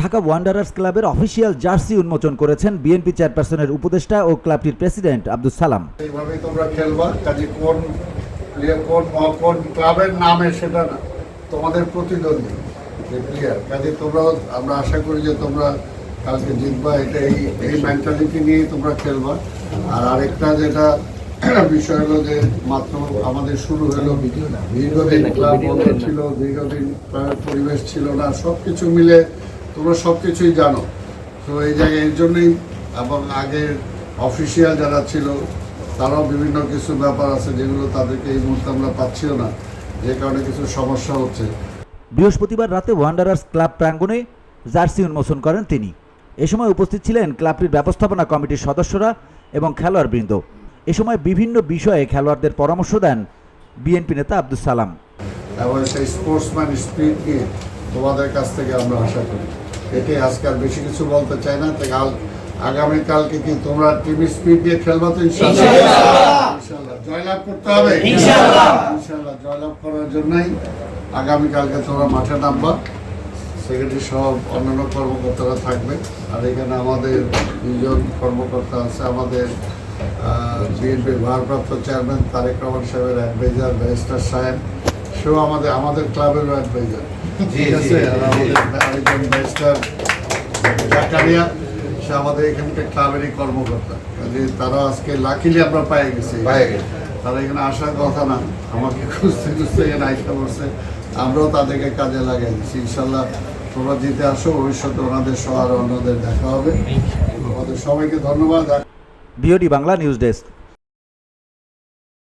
Dhaka Wanderers ক্লাবের official jersey উন্মোচন করেছেন বিএনপি চেয়ারপারসনের উপদেষ্টা ও ক্লাবটির প্রেসিডেন্ট আব্দুল সালাম। এইভাবেই তোমরা খেলবা, কাজে কোন প্লেয়ার কোন কোন ক্লাবের নামে সেটা না, তোমাদের প্রতিদ্বন্দ্বী যে প্লেয়ার কাজে তোমরা, আমরা আশা করি যে তোমরা কালকে জিতবা, এটা এই এই মেন্টালিটি নিয়েই তোমরা খেলবা। আর আরেকটা যেটা বিষয় হলো যে মাত্র আমাদের শুরু হলো, দীর্ঘদিন ক্লাব বন্ধ ছিল, দীর্ঘদিন পরিবেশ ছিল না সব কিছু মিলে তোমরা সব কিছুই জানো। তো এই জায়গায় এর জন্যই এবং আগের অফিসিয়াল যারা ছিল তারাও বিভিন্ন কিছু ব্যাপার আছে যেগুলো তাদেরকে এই মুহূর্তে আমরা পাচ্ছিও না। যে কারণে কিছু সমস্যা হচ্ছে। বৃহস্পতিবার রাতে ওয়ান্ডারার্স ক্লাব প্রাঙ্গণে জার্সি উন্মোচন করেন তিনি। এ সময় উপস্থিত ছিলেন ক্লাবটির ব্যবস্থাপনা কমিটির সদস্যরা এবং খেলোয়াড়বৃন্দ। এ সময় বিভিন্ন বিষয়ে খেলোয়াড়দের পরামর্শ দেন বিএনপি নেতা আব্দুল সালাম। এবং সেই স্পোর্টসম্যান স্পিরিট নিয়ে তোমাদের কাছ থেকে আমরা আশা করি। এটাই আজকে আর বেশি কিছু বলতে চাই না কাল আগামীকালকে কি তোমরা টিভি স্পিড দিয়ে খেলবা তো ইনশাল্লাহ ইনশাল্লাহ জয়লাভ করতে হবে? ইনশাল্লাহ জয়লাভ করার জন্যই আগামীকালকে তোমরা মাঠে নামবা। সেক্রেটারি সহ অন্যান্য কর্মকর্তারা থাকবে। আর এখানে আমাদের দুজন কর্মকর্তা আছে আমাদের বিএনপির ভারপ্রাপ্ত চেয়ারম্যান তারেক রহমান সাহেবের অ্যাডভাইজার ব্যারিস্টার সাহেব। সেও আমাদের আমাদের ক্লাবেরও অ্যাডভাইজার ঠিক আছে আর আমাদের আরেকজন ব্যারিস্টার জাকারিয়া সে আমাদের এখানকার ক্লাবেরই কর্মকর্তা। কাজে তারা আজকে লাকিলি আমরা পেয়ে গেছি। তারা এখানে আসার কথা না আমাকে খুঁজতে খুঁজতে এখানে আইসা পড়ছে। আমরাও তাদেরকে কাজে লাগাই দিচ্ছি ইনশাল্লাহ তোমরা জিতে আসো ভবিষ্যতে ওনাদের সহ আর অন্যদের দেখা হবে। আমাদের সবাইকে ধন্যবাদ। BOD Bangla news desk